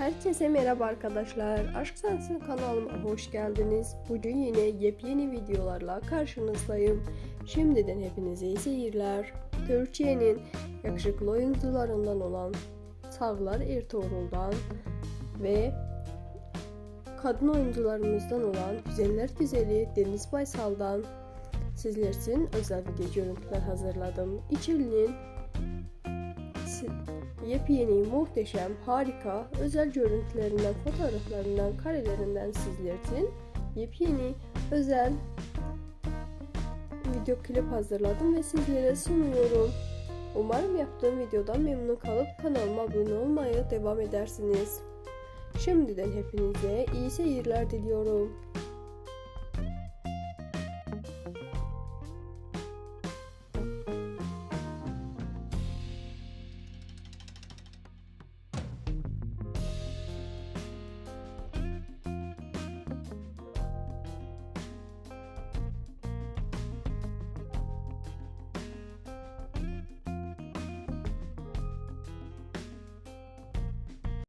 Herkese merhaba arkadaşlar. Aşk Sensin kanalıma hoş geldiniz. Bugün yine yepyeni videolarla karşınızdayım. Şimdiden hepinize iyi seyirler. Türkiye'nin yakışıklı oyuncularından olan Sağlar Ertuğrul'dan ve kadın oyuncularımızdan olan Güzeller Güzeli Deniz Baysal'dan sizler için özel video görüntüler hazırladım. İçerinin si- yepyeni, muhteşem, harika, özel görüntülerinden, fotoğraflarından, karelerinden sizler için yepyeni, özel video klip hazırladım ve sizlere sunuyorum. Umarım yaptığım videodan memnun kalıp kanalıma abone olmaya devam edersiniz. Şimdiden hepinize iyi seyirler diliyorum.